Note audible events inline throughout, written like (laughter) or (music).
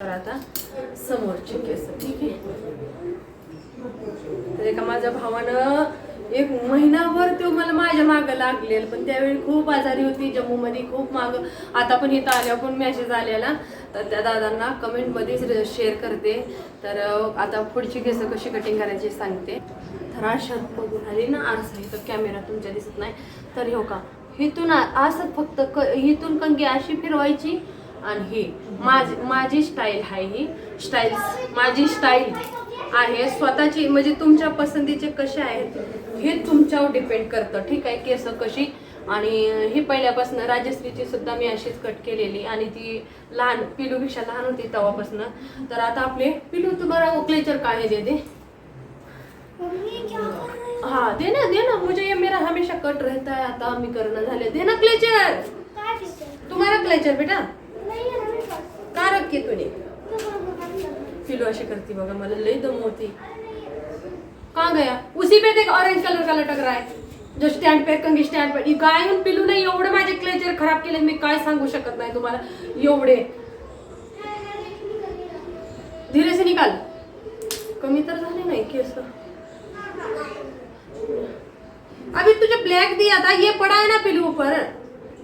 तर आता समोरचे केस ठीक आहे? तर एका माझ्या भावानं एक महिनाभर तो मला माझ्या मागं लागलेल पण त्यावेळी खूप आजारी होती जम्मूमध्ये खूप माग. आता पण इथं आल्यावर पण मेसेज आलेला. तर त्या दादांना कमेंटमध्येच शेअर करते. तर आता पुढची केस कशी कटिंग करायची सांगते. तर अशा बघून आली ना आरसा इथं कॅमेरा तुमच्या दिसत नाही. तर हो का इथून असं फक्त क इथून कंगी अशी फिरवायची आणि ही. माझी माझी स्टाईल आहे ही. स्टाईल माझी स्टाईल आहे. स्वतःची म्हणजे तुमच्या पसंतीचे कसे आहेत हे तुमच्यावर डिपेंड करतं. ठीक आहे केस कशी? आणि ही पहिल्यापासून राजश्रीची सुद्धा मी अशीच कट केलेली. आणि ती लहान पिलूपेक्षा लहान होती तेव्हापासून. तर आता आपले पिलू तुम्हाला क्लेचर काय दे दे. हाँ दे ना दे ना. मुझे ये मेरा हमेशा कट रहता है. आता मी करणं झाले दे ना क्लेचर तुम्हारा क्लेचर बेटा. का रखी फिलो अशी करती बघा मला लई दम होती. कहाँ गया उसी पे देख ऑरेंज कलर का लटक रहा है जो स्टँड पे कंगी स्टँड पे. गायून पिलू नाही एवढे माझे क्लेचर खराब केले मी काय सांगू शकत नाही तुम्हाला. एवढे. धीरे से निकाल. कमी तर झाले नाही केस. अभी तुझे ब्लॅक दिया था ये पड़ा है ना पिलू ऊपर.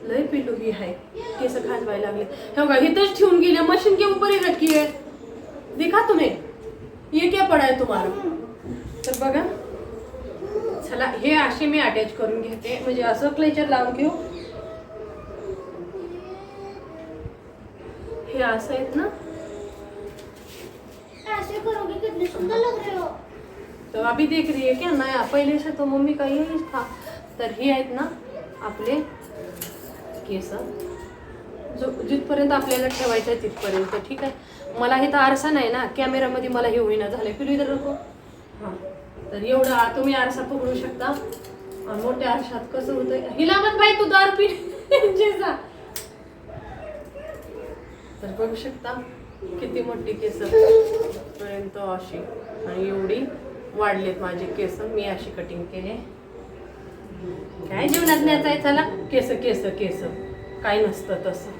लय पिलू ही है केस खाजवायला लागले. हे बघा इथंच ठेवून गेले. मशीन के ऊपर ही रखी है दिखा तुम्हें? ये क्या पड़ा है तुम्हाला. तर बघा. चला हे असे मी अटॅच करून घेते. म्हणजे असं क्लेचर लावून घेऊ हे असं आहेत ना? रहे हो. तो अभी देख रही है क्या? नया पहिले से तो मम्मी का यही था. तर हे आहेत ना आपले केस. जो जिथपर्यंत आपल्याला ठेवायचं आहे तिथपर्यंत ठीक आहे? मला हे तर आरसा नाही ना कॅमेरामध्ये मला हे होईना झालंय. पिलू इथं नको. हां. तर एवढं तुम्ही आरसा पकडू शकता. मोठ्या आरशात कसं होतं हिलामत बाई तू दार पी (laughs) जेजा तर बघू शकता किती मोठी केस. पर्यंत अशी. आणि एवढी वाढलेत माझे केस. मी अशी कटिंग केले. काय जीवनात न्यायचं आहे? चला. केस केस केस. काय नसतं तसं.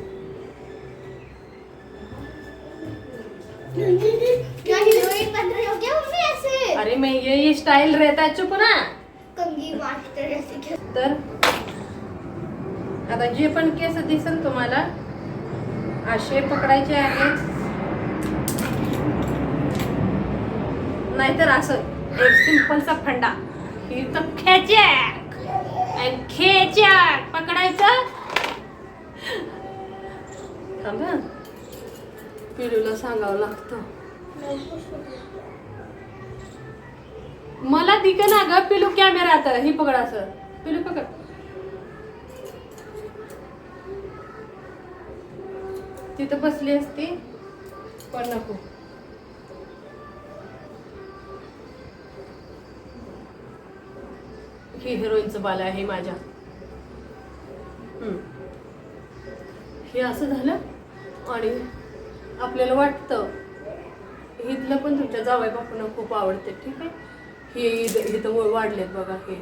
अरे मैं ये स्टाईल स्टाइल रहता है चुप ना तर? आता जे पण केस दिसेल तुम्हाला असे पकडायचे आहेत. नाहीतर असं एक सिंपलचा फंडा. ही तर आहे. आणि पकडायचं. थांबा पिलूला सांगावं लागतं. मला दिक ना ग पिलू कॅमेरा आता ही पकडा सर पिलू पकड. तिथं बसली असती. पण नको. ही हिरोईनचं बाल आहे माझ्या. हे असं झालं आणि आपल्याला वाटतं इथलं पण तुमच्या जावई बापूंना खूप आवडते ठीक आहे? हे इथं वाढलेत बघा हे.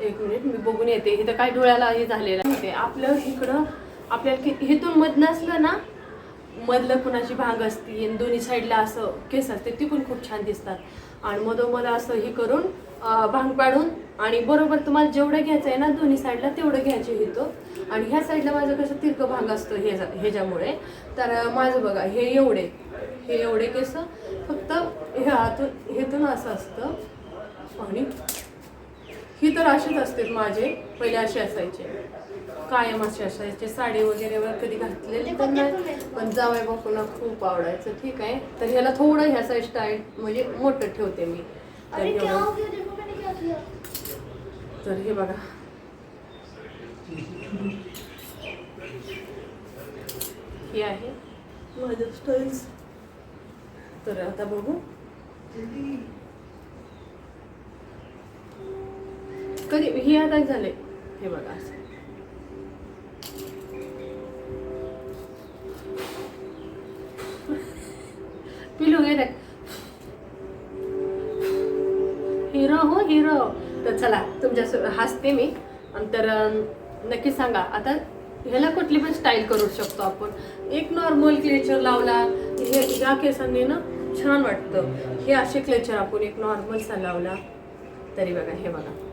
एक मिनिट मी बघून येते. इथं काय डोळ्याला हे झालेलं आहे. ते आपलं इकडं आपल्याला हेतून इथून मधनं असलं ना मधलं कुणाची भांग असती आणि दोन्ही साईडला असं केस असते ती पण खूप छान दिसतात. आणि मधोमध असं हे करून भांग पाडून आणि बरोबर तुम्हाला जेवढं घ्यायचं आहे ना दोन्ही साईडला तेवढं घ्यायचे तो आणि ह्या साईडला माझं कसं तिरकं भांग असतं हे ह्याच्यामुळे तर माझं बघा हे एवढे हे एवढे केस फक्त हे हातून हेतून असं असतं. आणि ही तर अशीच असते माझे पहिले असे असायचे. कायम असे असायचे साडी वगैरे वर कधी घातलेली पण नाही पण जावई बापूंना खूप आवडायचं ठीक आहे. तर ह्याला थोडं ह्या साईड स्टाईल म्हणजे मोठं ठेवते मी. तर अरे हे क्या बघा. हो गया देखो मैंने क्या किया तर हे बघा. हे आहे. माझं स्टाईल्स तर आता बघू. कधी हे आता झाले. हे बघा असं. पिलू हे हिरो हो हिरो. तर चला तुमच्या हसते मी. तर नक्की सांगा. आता ह्याला कुठली पण स्टाईल करू शकतो आपण. एक नॉर्मल क्लेचर लावला हे या केसांनी ना छान वाटतं. हे असे क्लेचर आपण एक नॉर्मलचा लावला. तरी बघा हे बघा.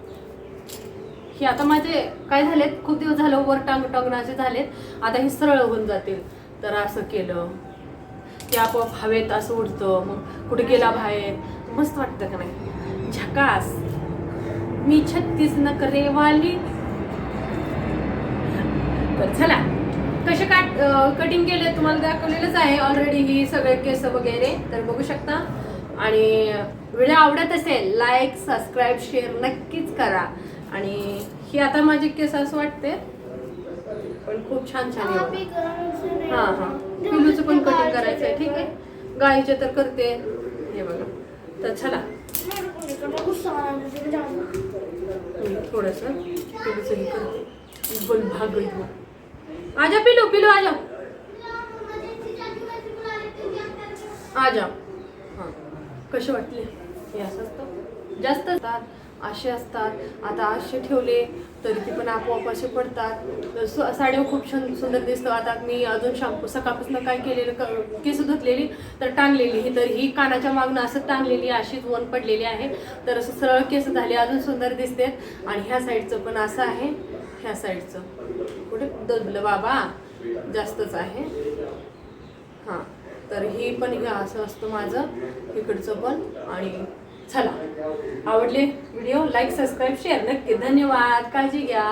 हे आता माझे काय झालेत? खूप दिवस झालं वर टांग टांगणं असे झालेत. आता हे सरळ होऊन जातील. तर असं केलं. ते आपोआप हवेत असं उडतं. मग कुठे गेला बाहेर? मस्त वाटतं का नाही? झकास. मी छत्तीस नकरेवाली तर चला. कसे काट कटिंग केले? तुम्हाला दाखवलेलंच आहे. ऑलरेडी ही सगळे केस वगैरे. तर बघू शकता. आणि व्हिडिओ आवडत असेल लाईक सबस्क्राईब शेअर नक्कीच करा. आणि ही आता माझे केस असं वाटते. पण खूप छान छान ही हा. पिलूचं पण कटिंग करायचं आहे ठीक आहे. गाईचे तर करते. हे बघा. तर चला. थोडंसं पिलूचं हे करते बोल भाग. आजा पिलू पिलू आजा. आजा. हां. कसे वाटले? हे असं असतं. जास्त असे असतात. आता असे ठेवले तरी ते पण आपोआप असे पडतात. सु- साडीवर खूप छान सुंदर दिसतं. आता मी अजून शॅम्पू सकाळपासून काय केलेलं क- केस धुतलेली तर टांगलेली. ही तर ही कानाच्या मागणं असं टांगलेली अशीच वन पडलेली आहे. तर असं सरळ केस झाले अजून सुंदर दिसते आणि ह्या साईडचं पण असं आहे. ह्या साईडचं. कुठे? दबलं बाबा. जास्तच आहे. हां. तर ही पण हे असं असतं माझं. इकडचं पण. आणि चला. आवडले व्हिडिओ लाईक सबस्क्राईब शेअर नक्की धन्यवाद. काळजी घ्या.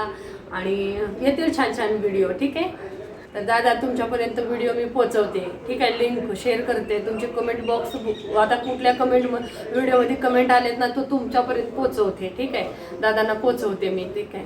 आणि येतील छान छान व्हिडिओ ठीक आहे? तर दादा तुमच्यापर्यंत व्हिडिओ मी पोचवते ठीक आहे लिंक शेअर करते. तुमचे कमेंट बॉक्स आता कुठल्या कमेंट व्हिडिओमध्ये कमेंट आलेत ना तो तुमच्यापर्यंत पोचवते ठीक आहे? दादांना पोचवते मी. ठीक आहे?